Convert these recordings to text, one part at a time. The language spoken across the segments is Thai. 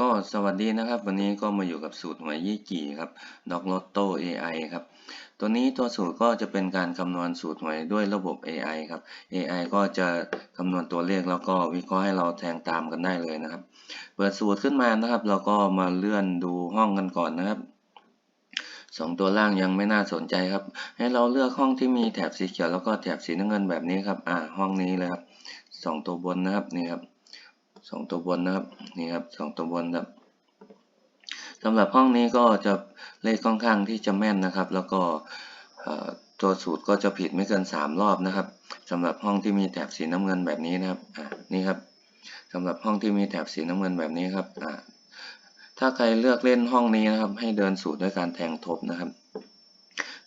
ก็สวัสดีนะครับ วันนี้ก็มาอยู่กับสูตรหวยยี่กี่ครับด็อกลอตโต้ AI ครับ ตัวนี้ตัวสูตรก็จะเป็นการคำนวณสูตรหวยด้วยระบบ AI ครับ AI ก็จะคำนวณตัวเลขแล้วก็วิเคราะห์ให้เราแทงตามกันได้เลยนะครับ เปิดสูตรขึ้นมานะครับ เราก็มาเลื่อนดูห้องกันก่อนนะครับสองตัวล่างยังไม่น่าสนใจครับ ให้เราเลือกห้องที่มีแถบสีเขียวแล้วก็แถบสีน้ำเงินแบบนี้ครับ อ่า ห้องนี้เลยครับสองตัวบนนะครับนี่ครับ สองตัวบนนะครับนี่ครับสองตัวบนครับสำหรับห้องนี้ก็จะเลขค่อนข้างที่จะแม่นนะครับ แล้วก็ตัวสูตรก็จะผิดไม่เกิน 3 รอบนะครับสำหรับห้องที่มีแถบสีน้ำเงินแบบนี้นะครับอ่านี่ครับสำหรับห้องที่มีแถบสีน้ำเงินแบบนี้ครับอ่าถ้าใครเลือกเล่นห้องนี้นะครับ ให้เดินสูตรด้วยการแทงทบนะครับ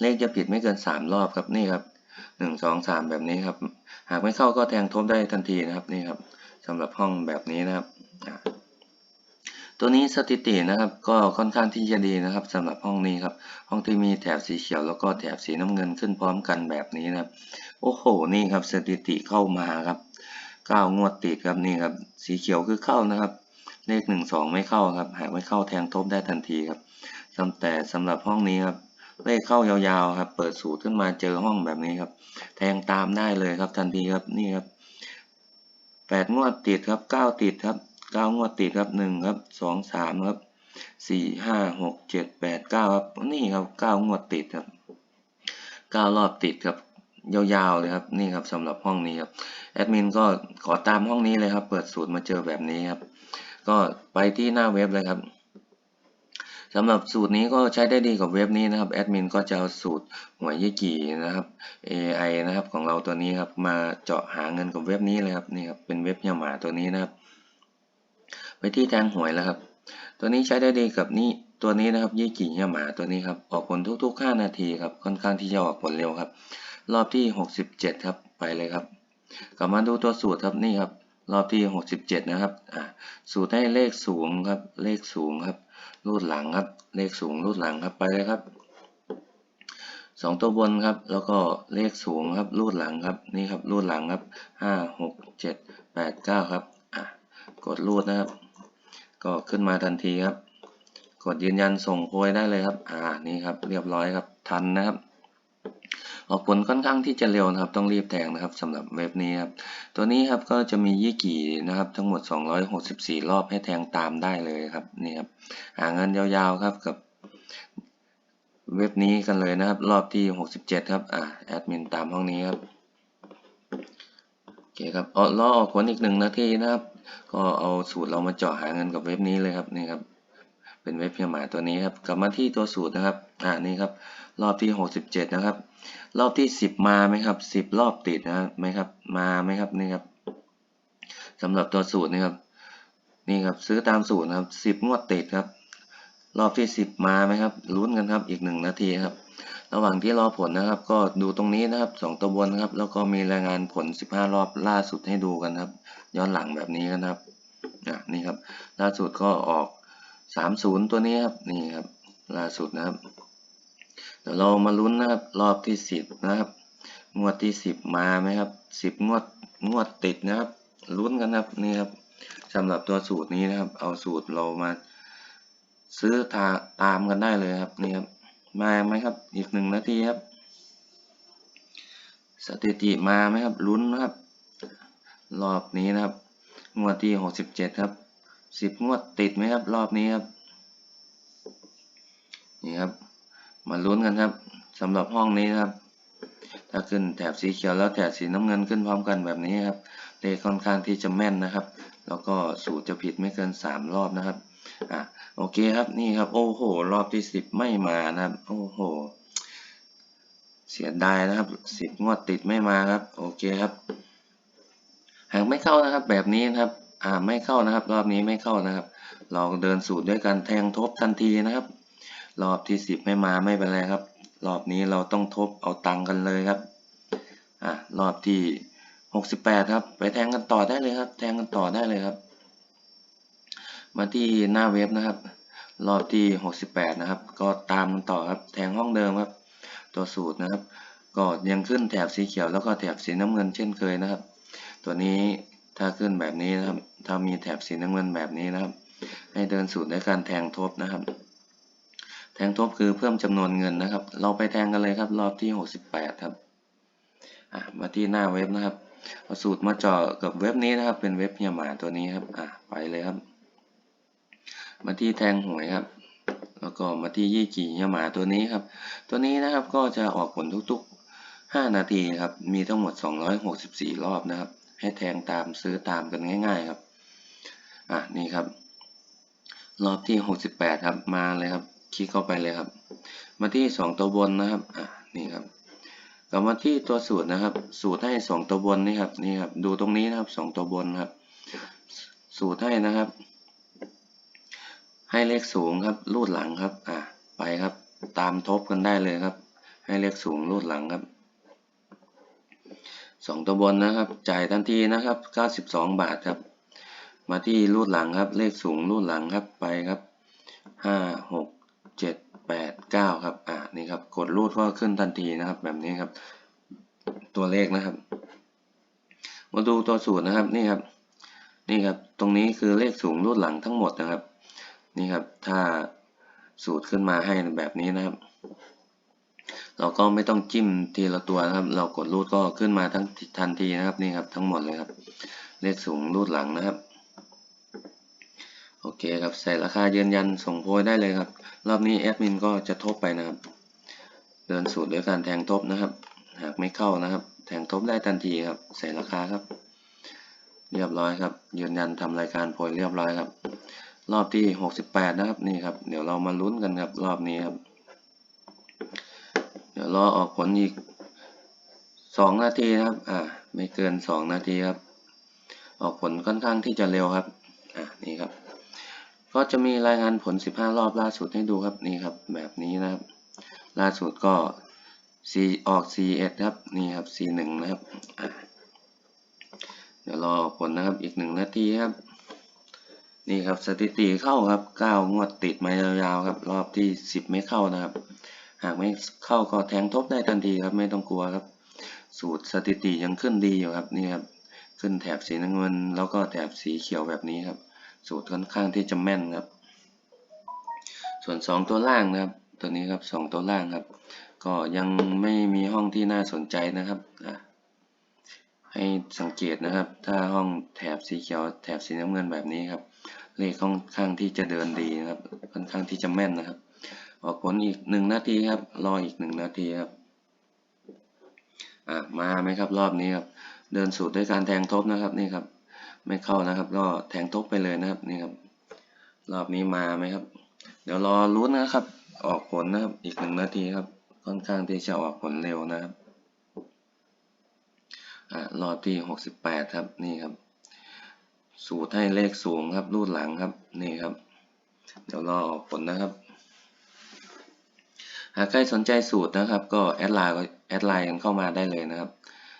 เลขจะผิดไม่เกิน 3 รอบครับนี่ครับหนึ่งสองสามแบบนี้ครับ หากไม่เข้าก็แทงทบได้ทันทีนะครับนี่ครับ สำหรับห้องแบบนี้นะครับตัวนี้สถิตินะครับก็ค่อนข้างที่จะดีนะครับสำหรับห้องนี้ครับ ห้องที่มีแถบสีเขียวแล้วก็แถบสีน้ำเงินขึ้นพร้อมกันแบบนี้นะครับ โอ้โหนี่ครับสถิติเข้ามาครับเก้างวดติดครับนี่ครับ สีเขียวคือเข้านะครับ เลขหนึ่งสองไม่เข้าครับ หากไม่เข้าแทงทบได้ทันทีครับแต่สำหรับห้องนี้ครับเลขเข้ายาวๆครับ เปิดสูตรขึ้นมาเจอห้องแบบนี้ครับ แทงตามได้เลยครับทันทีครับนี่ครับ แปดงวดติดครับเก้าติดครับเก้างวดติดครับหนึ่งครับสองสามครับสี่ห้าหกเจ็ดแปดเก้าครับนี่ครับเก้างวดติดครับเก้ารอบติดครับยาวๆเลยครับนี่ครับสำหรับห้องนี้ครับแอดมินก็ขอตามห้องนี้เลยครับ เปิดสูตรมาเจอแบบนี้ครับ ก็ไปที่หน้าเว็บเลยครับ สำหรับสูตรนี้ก็ใช้ได้ดีกับเว็บนี้นะครับแอดมินก็จะเอาสูตรหวยยี่กี่นะครับ AI นะครับของเราตัวนี้ครับมาเจาะหาเงินกับเว็บนี้เลยครับนี่ครับเป็นเว็บยาหมาตัวนี้นะครับ ไปที่แทงหวยแล้วครับ ตัวนี้ใช้ได้ดีกับนี่ตัวนี้นะครับยี่กี่ยาหมาตัวนี้ครับออกผลทุกๆ 5 นาทีครับค่อนข้างที่จะออกผลเร็วครับ รอบที่ 67 ครับไปเลยครับ กลับมาดูตัวสูตรครับนี่ครับรอบที่ 67 นะครับอ่าสูตรให้เลขสูงครับ เลขสูงครับ รูดหลังครับ เลขสูงรูดหลังครับไปเลยครับสองตัวบนครับ แล้วก็เลขสูงครับรูดหลังครับนี่ครับรูดหลังครับห้าหกเจ็ดแปดเก้าครับอะกดรูดนะครับ ก็ขึ้นมาทันทีครับ กดยืนยันส่งโพยได้เลยครับ อ่านี่ครับเรียบร้อยครับทันนะครับ ออกผลค่อนข้างที่จะเร็วนะครับ ต้องรีบแทงนะครับสำหรับเว็บนี้ครับ ตัวนี้ครับก็จะมียี่กี่นะครับ ทั้งหมด 264 รอบให้แทงตามได้เลยครับนี่ครับหาเงินยาวๆครับกับเว็บนี้กันเลยนะครับ รอบที่ 67 ครับอ่าแอดมินตามห้องนี้ครับโอเคครับอรอออกผลอีกหนึ่งนาทีนะครับ ก็เอาสูตรเรามาเจาะหาเงินกับเว็บนี้เลยครับนี่ครับเป็นเว็บเพียงหมาตัวนี้ครับ กลับมาที่ตัวสูตรนะครับ อ่านี่ครับ รอบที่ 67 นะครับ รอบที่สิบมาไหมครับสิบรอบติดนะไหมครับ มาไหมครับนี่ครับสำหรับตัวสูตรนี่ครับ นี่ครับซื้อตามสูตรครับสิบงวดติดครับ รอบที่สิบมาไหมครับลุ้นกันครับอีกหนึ่งนาทีครับ ระหว่างที่รอผลนะครับ ก็ดูตรงนี้นะครับสองตัวบนครับ แล้วก็มีรายงานผลสิบห้ารอบล่าสุดให้ดูกันครับ ย้อนหลังแบบนี้กันครับนี่ครับ ล่าสุดก็ออกสามศูนย์ตัวนี้ครับ นี่ครับ ล่าสุดนะครับ ดี๋ยวเรามาลุ้นนะครับ รอบที่สิบนะครับ งวดที่สิบมาไหมครับสิบงวดงวดติดนะครับ ลุ้นกันครับนี่ครับสำหรับตัวสูตรนี้นะครับ เอาสูตรเรามาซื้อตาตามกันได้เลยครับนี่ครับมาไหมครับ อีกหนึ่งนาทีครับ สถิติมาไหมครับลุ้นนะครับ รอบนี้นะครับ งวดที่หกสิบเจ็ดครับสิบงวดติดไหมครับ รอบนี้ครับนี่ครับ มาลุ้นกันครับสำหรับห้องนี้ครับ ถ้าขึ้นแถบสีเขียวแล้วแถบสีน้ำเงินขึ้นพร้อมกันแบบนี้ครับเลขค่อนข้างที่จะแม่นนะครับ แล้วก็สูตรจะผิดไม่เกิน 3 รอบนะครับอะโอเคครับนี่ครับ โอ้โห รอบที่ 10 ไม่มานะครับ โอ้โห เสียดายนะครับสิบงวดติดไม่มาครับ โอเคครับ หากไม่เข้านะครับ แบบนี้นะครับอ่าไม่เข้านะครับ รอบนี้ไม่เข้านะครับเราเดินสูตรด้วยการแทงทบทันทีนะครับ รอบที่สิบไม่มาไม่เป็นไรครับ รอบนี้เราต้องทบเอาตังกันเลยครับ อะรอบที่หกสิบแปดครับ ไปแทงกันต่อได้เลยครับ แทงกันต่อได้เลยครับ มาที่หน้าเว็บนะครับ รอบที่หกสิบแปดนะครับ ก็ตามกันต่อครับ แทงห้องเดิมครับ ตัวสูตรนะครับ ก็ยังขึ้นแถบสีเขียวแล้วก็แถบสีน้ำเงินเช่นเคยนะครับ ตัวนี้ถ้าขึ้นแบบนี้นะครับ ถ้ามีแถบสีน้ำเงินแบบนี้นะครับ ให้เดินสูตรด้วยการแทงทบนะครับ แทงทบคือเพิ่มจำนวนเงินนะครับ เราไปแทงกันเลยครับ รอบที่ 68 ครับมาที่หน้าเว็บนะครับเอาสูตรมาเจาะกับเว็บนี้นะครับ เป็นเว็บเฮียหมาตัวนี้ครับอะไปเลยครับ มาที่แทงหวยครับ แล้วก็มาที่ยี่กี่เฮียหมาตัวนี้ครับ ตัวนี้นะครับก็จะออกผลทุกๆ 5 นาทีครับ มีทั้งหมด 264 รอบนะครับ ให้แทงตามซื้อตามกันง่าย ๆครับ อะนี่ครับ รอบที่ 68 ครับมาเลยครับ คลิกเข้าไปเลยครับ มาที่ 2 ตัวบนนะครับอะนี่ครับกลับมาที่ตัวสูตรนะครับ สูตรให้ 2 ตัวบนนี่ครับนี่ครับดูตรงนี้นะครับ 2 ตัวบนครับ สูตรให้นะครับ ให้เลขสูงครับรูดหลังครับอะไปครับ ตามทบกันได้เลยครับ ให้เลขสูงรูดหลังครับสองตัวบนนะครับ จ่ายทันทีนะครับ 92 บาทครับ มาที่รูดหลังครับ เลขสูงรูดหลังครับ ไปครับ 5 6 7 8 9 ครับ อ่านี่ครับ กดรูดก็ขึ้นทันทีนะครับ แบบนี้ครับ ตัวเลขนะครับ มาดูตัวสูตรนะครับ นี่ครับ นี่ครับ ตรงนี้คือเลขสูงรูดหลังทั้งหมดนะครับ นี่ครับ ถ้าสูตรขึ้นมาให้แบบนี้นะครับ เราก็ไม่ต้องจิ้มทีละตัวนะครับ เรากดรูดก็ขึ้นมาทั้งทันทีนะครับ นี่ครับ ทั้งหมดเลยครับ เลขสูงรูดหลังนะครับ โอเคครับใส่ราคายืนยันส่งโพยได้เลยครับ รอบนี้แอดมินก็จะทบไปนะครับ เดินสูตรด้วยการแทงทบนะครับ หากไม่เข้านะครับ แทงทบได้ทันทีครับ ใส่ราคาครับ เรียบร้อยครับ ยืนยันทำรายการโพยเรียบร้อยครับ รอบที่ 68 นะครับนี่ครับ เดี๋ยวเรามาลุ้นกันครับรอบนี้ครับ เดี๋ยวรอออกผลอีก 2 นาทีนะครับ อ่า ไม่เกิน 2 นาทีครับ ออกผลค่อนข้างที่จะเร็วครับ อ่านี่ครับ ก็จะมีรายงานผล 15 รอบล่าสุดให้ดูครับนี่ครับแบบนี้นะครับ ล่าสุดก็ C ออก C1 ครับนี่ครับ C1 นะครับเดี๋ยวรอผลนะครับอีก 1 นาทีครับ นี่ครับสถิติเข้าครับ 9 งวดติดมายาวๆครับ รอบที่ 10 ไม่เข้านะครับ หากไม่เข้าก็แทงทบได้ทันทีครับไม่ต้องกลัวครับ สูตรสถิติยังขึ้นดีอยู่ครับนี่ครับขึ้นแถบสีน้ำเงิน แล้วก็แถบสีเขียวแบบนี้ครับ สูตรค่อนข้างที่จะแม่นครับ ส่วน 2 ตัวล่างนะครับ ตัวนี้ครับ 2 ตัวล่างครับ ก็ยังไม่มีห้องที่น่าสนใจนะครับให้สังเกตนะครับ ถ้าห้องแถบสีเขียวแถบสีน้ำเงินแบบนี้ครับ เลขค่อนข้างที่จะเดินดีนะครับ ค่อนข้างที่จะแม่นนะครับ ออกผลอีกหนึ่งนาทีครับ รออีกหนึ่งนาทีครับอะมาไหมครับรอบนี้ครับ เดินสูตรด้วยการแทงทบนะครับนี่ครับ ไม่เข้านะครับ ก็แทงทบไปเลยนะครับนี่ครับ รอบนี้มาไหมครับ เดี๋ยวรอรุ้นนะครับ ออกผลนะครับ อีกหนึ่งนาทีครับ ค่อนข้างที่จะออกผลเร็วนะครับอ่ารอบที่หกสิบแปดครับนี่ครับ สูตรให้เลขสูงครับรูดหลังครับนี่ครับ เดี๋ยวรอออกผลนะครับหากใครสนใจสูตรนะครับ ก็แอดไลน์แอดไลน์กันเข้ามาได้เลยนะครับ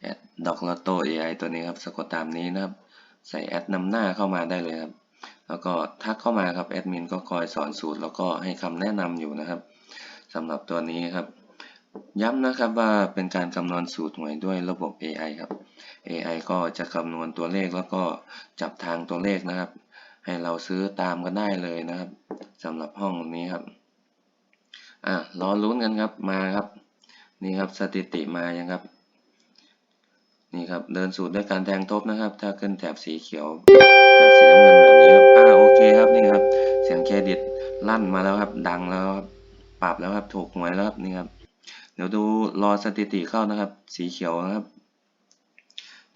แอดดอกลอตโต้ AI ตัวนี้ครับสะกดตามนี้นะครับ ใส่แอดนำหน้าเข้ามาได้เลยครับ แล้วก็ทักเข้ามาครับแอดมินก็คอยสอนสูตรแล้วก็ให้คำแนะนำอยู่นะครับสำหรับตัวนี้ครับ ย้ำนะครับว่าเป็นการคำนวณสูตรหวยด้วยระบบ AI ครับ AI ก็จะคำนวณตัวเลขแล้วก็จับทางตัวเลขนะครับ ให้เราซื้อตามกันได้เลยนะครับสำหรับห้องนี้ครับอะรอลุ้นกันครับมาครับ นี่ครับสถิติมายังครับ นี่ครับเดินสูตรด้วยการแทงทบนะครับ ถ้าขึ้นแถบสีเขียวแถบสีน้ำเงินแบบนี้ครับอ่าโอเคครับนี่ครับ เสียงเครดิตลั่นมาแล้วครับ ดังแล้วครับปรับแล้วครับถูกหวยแล้วครับนี่ครับเดี๋ยวดูรอสถิติเข้านะครับ สีเขียวนะครับ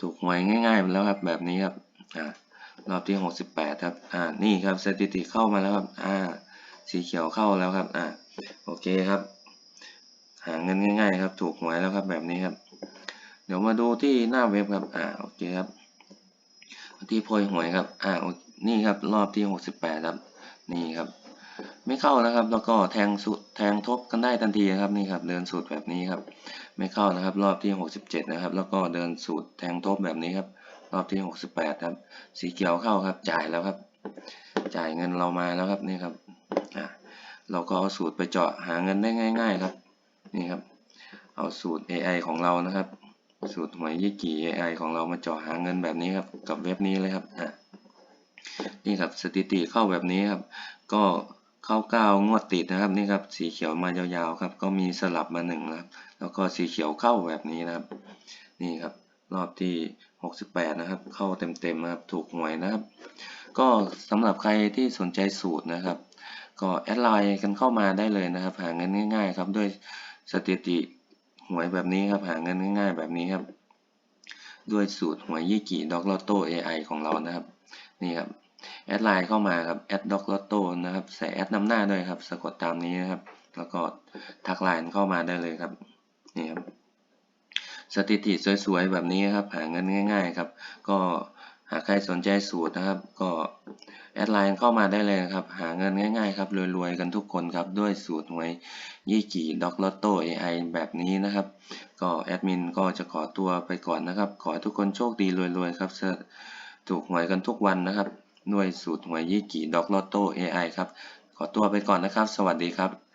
ถูกหวยง่ายๆแล้วครับ แบบนี้ครับอ่ารอบที่หกสิบแปดครับ อ่า นี่ครับสถิติเข้ามาแล้วครับ อ่า สีเขียวเข้าแล้วครับ อ่า โอเคครับ หาเงินง่ายๆครับ ถูกหวยแล้วครับแบบนี้ครับ เดี๋ยวมาดูที่หน้าเว็บครับ อ่า โอเคครับ ที่โพยหวยครับ อ่า นี่ครับ รอบที่หกสิบแปดครับ นี่ครับ ไม่เข้านะครับ แล้วก็แทงสุด แทงทบกันได้ทันทีครับ นี่ครับ เดินสูตรแบบนี้ครับ ไม่เข้านะครับ รอบที่หกสิบเจ็ดนะครับ แล้วก็เดินสูตรแทงทบแบบนี้ครับ รอบที่หกสิบแปดครับ สีเขียวเข้าครับ จ่ายแล้วครับ จ่ายเงินเรามาแล้วครับ นี่ครับ อ่า เราก็เอาสูตรไปเจาะหาเงินได้ง่าย ๆ ครับ นี่ครับ เอาสูตร AI ของเรานะครับ สูตรหวยยี่กี่ AI ของเรามาเจาะหาเงินแบบนี้ครับ กับเว็บนี้เลยครับอะนี่ครับสถิติเข้าแบบนี้ครับ ก็เข้าเก้างวดติดนะครับนี่ครับสีเขียวมายาวๆครับ ก็มีสลับมาหนึ่งนะครับ แล้วก็สีเขียวเข้าแบบนี้นะครับ นี่ครับรอบที่ 68 นะครับ เข้าเต็มๆนะครับ ถูกหวยนะครับ ก็สำหรับใครที่สนใจสูตรนะครับ ก็แอดไลน์กันเข้ามาได้เลยนะครับ หาเงินง่ายๆครับ ด้วยสถิติ หวยแบบนี้ครับหาเงินง่ายๆแบบนี้ครับ ด้วยสูตรหวยยี่กี่ด็อกลอตโต้ AI ของเรานะครับนี่ครับแอดไลน์เข้ามาครับแอดด็อกลอตโต้นะครับใส่แอดนำหน้าด้วยครับ สะกดตามนี้นะครับ แล้วก็ทักไลน์เข้ามาได้เลยครับนี่ครับสถิติสวยๆแบบนี้ครับหาเงินง่าย ๆ ครับ ก็ หากใครสนใจสูตรนะครับ ก็แอดไลน์เข้ามาได้เลยครับ หาเงินง่ายๆครับรวยๆกันทุกคนครับ ด้วยสูตรหวยยี่กี่ด็อกลอตโต้ AI แบบนี้นะครับ ก็แอดมินก็จะขอตัวไปก่อนนะครับ ขอทุกคนโชคดีรวยๆครับถูกหวยกันทุกวันนะครับด้วยสูตรหวยยี่กี่ด็อกลอตโต้ AI ครับ ขอตัวไปก่อนนะครับ สวัสดีครับ